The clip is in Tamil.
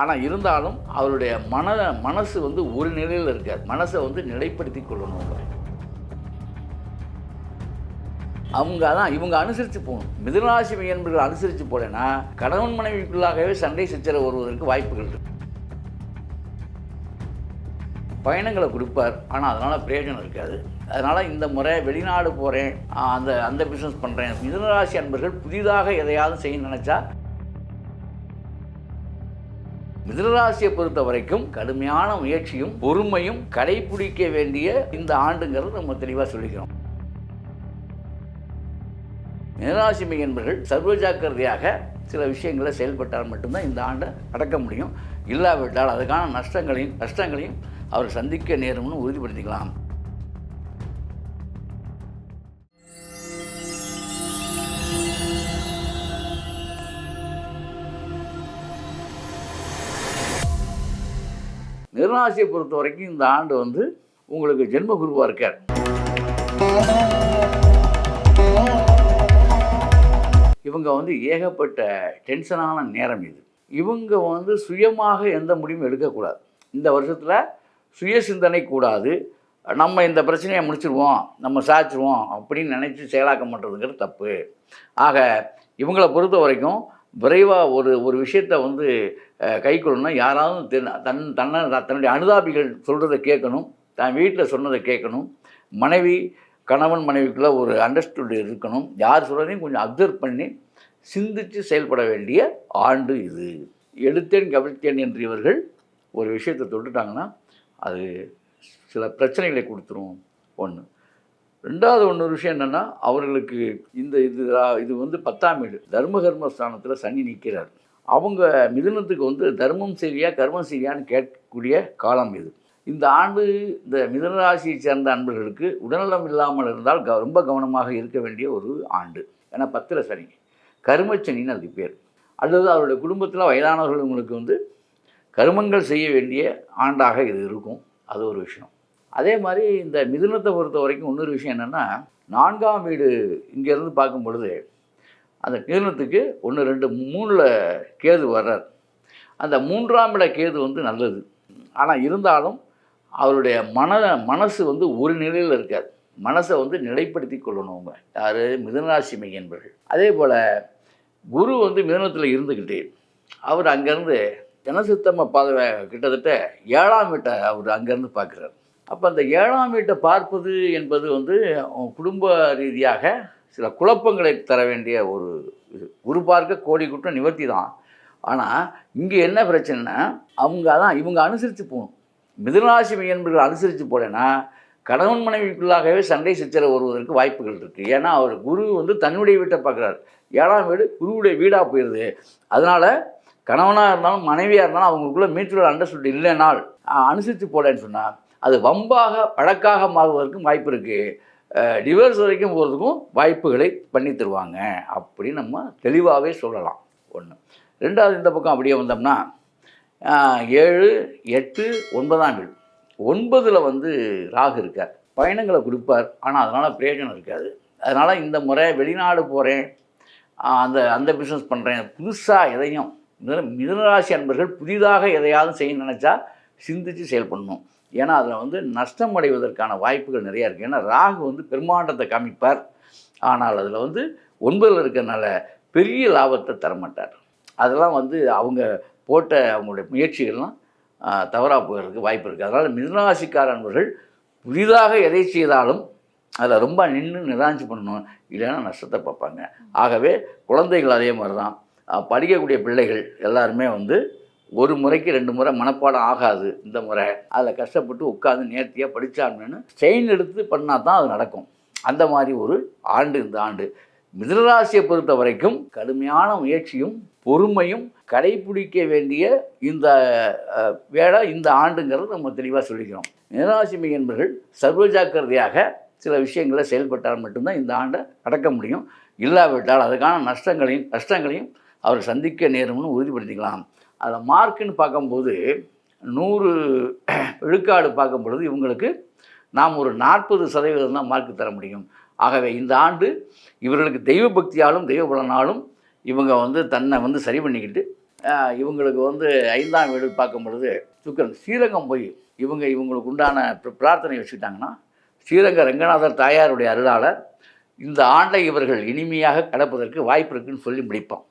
ஆனால் இருந்தாலும் அவருடைய மன மனசு வந்து ஒரு நிலையில் இருக்காது. மனசை வந்து நிலைப்படுத்தி கொள்ளணும் அவங்க. அவங்க தான் இவங்க அனுசரித்து போகணும். மிதுனராசி என்பவர்கள் அனுசரித்து போலேன்னா கணவன் மனைவிக்குள்ளாகவே சண்டை சச்சரவு வருவதற்கு வாய்ப்புகள் இருக்கு. பயணங்களை கொடுப்பார். ஆனால் அதனால் பிரயோஜனம் இருக்காது. அதனால் இந்த முறை வெளிநாடு போகிறேன் அந்த அந்த பிஸ்னஸ் பண்ணுறேன் மிதனராசி அன்பர்கள் புதிதாக எதையாவது செய்ய நினச்சா மிதனராசியை பொறுத்த வரைக்கும் கடுமையான முயற்சியும் பொறுமையும் கடைபிடிக்க வேண்டிய இந்த ஆண்டுங்கிறது நம்ம தெளிவாக சொல்லிக்கிறோம். மிதராசி என்பர்கள் சர்வ ஜாக்கிரதையாக சில விஷயங்களை செயல்பட்டால் மட்டும்தான் இந்த ஆண்டை அடக்க முடியும். இல்லாவிட்டால் அதுக்கான நஷ்டங்களையும் கஷ்டங்களையும் அவர் சந்திக்க நேரும்னு உறுதிப்படுத்திக்கலாம். நிர்ணாசியை பொறுத்த வரைக்கும் இந்த ஆண்டு வந்து உங்களுக்கு ஜென்ம குருவாக இருக்கார். இவங்க வந்து ஏகப்பட்ட டென்ஷனான நேரம் இது. இவங்க வந்து சுயமாக எந்த முடிவும் எடுக்கக்கூடாது. இந்த வருஷத்தில் சுய சிந்தனை கூடாது. நம்ம இந்த பிரச்சனையை முடிச்சிருவோம் நம்ம சாய்ச்சிருவோம் அப்படின்னு நினச்சி செயலாக்க பண்ணுறதுங்கிறது தப்பு. ஆக இவங்களை பொறுத்த வரைக்கும் விரைவாக ஒரு ஒரு விஷயத்தை வந்து அஹ், கை கொள்ளணும்னா யாராவது தன் தன்னை தன்னுடைய அனுதாபிகள் சொல்கிறத கேட்கணும் தன் வீட்டில் சொன்னதை கேட்கணும். மனைவி கணவன் மனைவிக்குள்ளே ஒரு அண்டர்ஸ்டுண்டு இருக்கணும். யார் சொல்கிறதையும் கொஞ்சம் அப்சர்வ் பண்ணி சிந்தித்து செயல்பட வேண்டிய ஆண்டு இது. எடுத்தேன் கவிழ்த்தேன் என்று இவர்கள் ஒரு விஷயத்தை தொட்டுட்டாங்கன்னா அது சில பிரச்சனைகளை கொடுத்துரும். ஒன்று ரெண்டாவது ஒன்று விஷயம் என்னென்னா அவர்களுக்கு இந்த இது இது வந்து பத்தாம் வீடு. தர்ம கர்ம ஸ்தானத்தில் சனி நிற்கிறார் அவங்க மிதுனத்துக்கு வந்து தர்மம் சரியா கர்மம் சரியான்னு கேட்கக்கூடிய காலம் இது. இந்த ஆண்டு இந்த மிதுன ராசியை சேர்ந்த அன்பர்களுக்கு உடல்நலம் இல்லாமல் இருந்தால் க ரொம்ப கவனமாக இருக்க வேண்டிய ஒரு ஆண்டு. ஏன்னா பத்தில் சனி. கருமச்சனின்னு அதுக்கு பேர். அல்லது அவருடைய குடும்பத்தில் வயதானவர்கள் உங்களுக்கு வந்து கருமங்கள் செய்ய வேண்டிய ஆண்டாக இது இருக்கும். அது ஒரு விஷயம். அதே மாதிரி இந்த மிதுனத்தை பொறுத்த வரைக்கும் இன்னொரு விஷயம் என்னென்னா நான்காம் வீடு இங்கேருந்து பார்க்கும் பொழுது அந்த மிதுனத்துக்கு ஒன்று ரெண்டு மூணில் கேது வர்றார். அந்த மூன்றாம் இட கேது வந்து நல்லது. ஆனால் இருந்தாலும் அவருடைய மன மனசு வந்து ஒரு நிலையில் இருக்காது. மனசை வந்து நிலைப்படுத்தி கொள்ளணும் அவங்க யார்? மிதனராசி மையன்பர்கள் அதே போல் குரு வந்து மிதனத்தில் இருந்துக்கிட்டு அவர் அங்கேருந்து ஜனசித்தம பாதை கிட்டத்தட்ட ஏழாம் வீட்டை அவர் அங்கேருந்து பார்க்குறாரு. அப்போ அந்த ஏழாம் வீட்டை பார்ப்பது என்பது வந்து குடும்ப ரீதியாக சில குழப்பங்களை தர வேண்டிய ஒரு இது. குரு பார்க்க கோடி குற்றம் நிவர்த்தி தான். ஆனால் இங்கே என்ன பிரச்சனைனா அவங்க தான் இவங்க அனுசரித்து போகணும். மிதுனராசி மையன்பர்கள் அனுசரித்து போலேன்னா கணவன் மனைவிக்குள்ளாகவே சண்டை சச்சரவு வருவதற்கு வாய்ப்புகள் இருக்குது ஏன்னா அவர் குரு வந்து தன்னுடைய வீட்டை பார்க்குறாரு. ஏழாம் வீடு குருவுடைய வீடாக போயிடுது அதனால் கணவனாக இருந்தாலும் மனைவியாக இருந்தாலும் அவங்களுக்குள்ள மியூச்சுவல் அண்டர்ஸ்டாண்டிங் இல்லைனால் அனுசரித்து போலேன்னு சொன்னால் அது வம்பாக பழக்காக மாறுவதற்கும் வாய்ப்பு இருக்குது டிவர்ஸ் வரைக்கும் போகிறதுக்கும் வாய்ப்புகளை பண்ணி தருவாங்க அப்படின்னு நம்ம தெளிவாகவே சொல்லலாம். ஒன்று ரெண்டாவது இந்த பக்கம் அப்படியே வந்தோம்னா ஏழு எட்டு ஒன்பதாம் வீடு. ஒன்பதில் வந்து ராகு இருக்கார். பயணங்களை கொடுப்பார். ஆனால் அதனால் பிரயோஜனம் இருக்காது. அதனால் இந்த முறை வெளிநாடு போகிறேன் அந்த அந்த பிஸ்னஸ் பண்ணுறேன் புதுசாக எதையும் மிதுன- அன்பர்கள் புதிதாக எதையாவது செய்ய நினச்சா சிந்தித்து செயல்படணும். ஏன்னா அதில் வந்து நஷ்டம் அடைவதற்கான வாய்ப்புகள் நிறையா இருக்குது ஏன்னா ராகு வந்து பெருமாண்டத்தை காமிப்பார். ஆனால் அதில் வந்து ஒன்பதில் இருக்கிறனால பெரிய லாபத்தை தரமாட்டார். அதெல்லாம் வந்து அவங்க போட்ட அவங்களுடைய முயற்சிகள்லாம் தவறாக போகிறதுக்கு வாய்ப்பு இருக்குது அதனால் மிதுனராசிக்கார அன்பர்கள் புதிதாக எதை செய்தாலும் அதில் ரொம்ப நின்று நிராஞ்சி பண்ணணும். இல்லைன்னா நஷ்டத்தை பார்ப்பாங்க. ஆகவே குழந்தைகள் அதே மாதிரி தான் படிக்கக்கூடிய பிள்ளைகள் எல்லாருமே வந்து ஒரு முறைக்கு ரெண்டு முறை மனப்பாடம் ஆகாது இந்த முறை. அதில் கஷ்டப்பட்டு உட்காந்து நேர்த்தியாக படித்தாங்கன்னு செயின் எடுத்து பண்ணால் தான் அது நடக்கும். அந்த மாதிரி ஒரு ஆண்டு இந்த ஆண்டு. மிதனராசியை பொறுத்த வரைக்கும் கடுமையான முயற்சியும் பொறுமையும் கடைபிடிக்க வேண்டிய இந்த வேலை இந்த ஆண்டுங்கிறது நம்ம தெளிவாக சொல்லிக்கிறோம். மிதனராசி என்பர்கள் சர்வஜாக்கிரதையாக சில விஷயங்களை செயல்பட்டால் மட்டும்தான் இந்த ஆண்டை அடக்க முடியும். இல்லாவிட்டால் அதுக்கான நஷ்டங்களையும் கஷ்டங்களையும் அவர் சந்திக்க நேரும்னு உறுதிப்படுத்திக்கலாம். அதில் மார்க்குன்னு பார்க்கும்போது நூறு விழுக்காடு பார்க்கும் பொழுது இவங்களுக்கு நாம் ஒரு நாற்பது சதவீதம் தான் மார்க் தர முடியும். ஆகவே இந்த ஆண்டு இவர்களுக்கு தெய்வ பக்தியாலும் தெய்வ பலனாலும் இவங்க வந்து தன்னை வந்து சரி பண்ணிக்கிட்டு இவங்களுக்கு வந்து ஐந்தாம் வீடு பார்க்கும் பொழுது சுக்கரன் ஸ்ரீரங்கம் போய் இவங்க இவங்களுக்கு உண்டான பிரார்த்தனை வச்சுக்கிட்டாங்கன்னா ஸ்ரீரங்க ரங்கநாதர் தாயாருடைய அருளால் இந்த ஆண்டை இவர்கள் இனிமையாக கடப்பதற்கு வாய்ப்பு இருக்குன்னு சொல்லி முடிப்போம்.